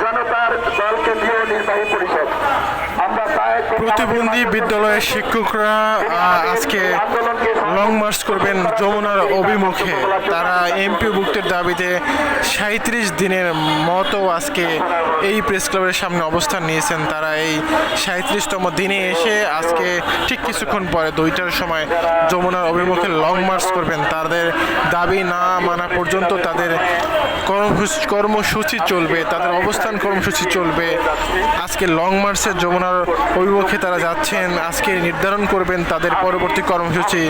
জনতার দলকে দিয়ে নির্বাহী পরিষদ। আমরা প্রতিবন্ধী বিদ্যালয়ের শিক্ষকরা আজকে লং মার্চ করবেন যমুনার অভিমুখে। তারা এমপি দাবিতে সাঁত্রিশ দিনের মতো আজকে এই প্রেস ক্লাবের সামনে অবস্থান নিয়েছেন তারা এই সাঁত্রিশতম দিনে এসে আজকে ঠিক কিছুক্ষণ পরে দুইটার সময় যমুনার অভিমুখে লং মার্চ করবেন। তাদের দাবি না মানা পর্যন্ত তাদের কর্মসূচি চলবে, তাদের অবস্থান কর্মসূচি চলবে। আজকে লং মার্চের যমুনার অভিমুখে তারা যাচ্ছেন, আজকে নির্ধারণ করবেন তাদের পরবর্তী কর্মসূচি।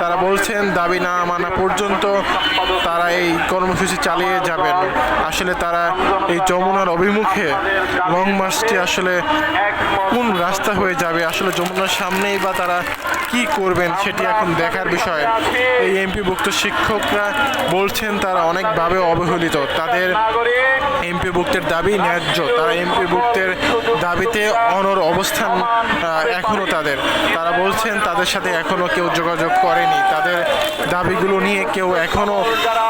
তারা বলছেন, দাবি না মানা পর্যন্ত তারা এই কর্মসূচি চালিয়ে যাবেন। আসলে তারা এই যমুনার অভিমুখে লং মার্চটি আসলে কোন রাস্তা হয়ে যাবে? আসলে যমুনার সামনেই বা তারা কি করবেন সেটি এখন দেখার বিষয়। এই এমপিভুক্ত শিক্ষকরা বলছেন তারা অনেকভাবে অবহেলিত। তাদের এমপি ভুক্তের দাবি ন্যায্য। তারা এমপি ভুক্তের দাবিতে অনর অবস্থান আহ, এখনও তাদের। তারা বলছেন তাদের সাথে এখনও কেউ যোগাযোগ করেনি। দাবিগুলো নিয়ে কেউ এখনও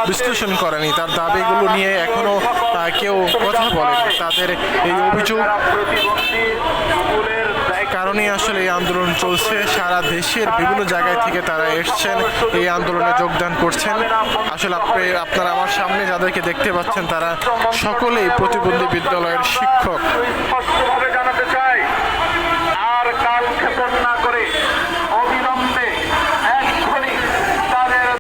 বিশ্লেষণ করেনি। তার দাবিগুলো নিয়ে এখনও কেউ কথা বলেনি। তাদের এই অভিযোগ কারণে আসলে এই আন্দোলন চলছে। সারা দেশের বিভিন্ন জায়গায় থেকে তারা এসছেন, এই আন্দোলনে যোগদান করছেন। আসলে আপনি, আপনারা আমার সামনে যাদেরকে দেখতে পাচ্ছেন, তারা সকলেই প্রতিবন্ধী বিদ্যালয়ের শিক্ষক।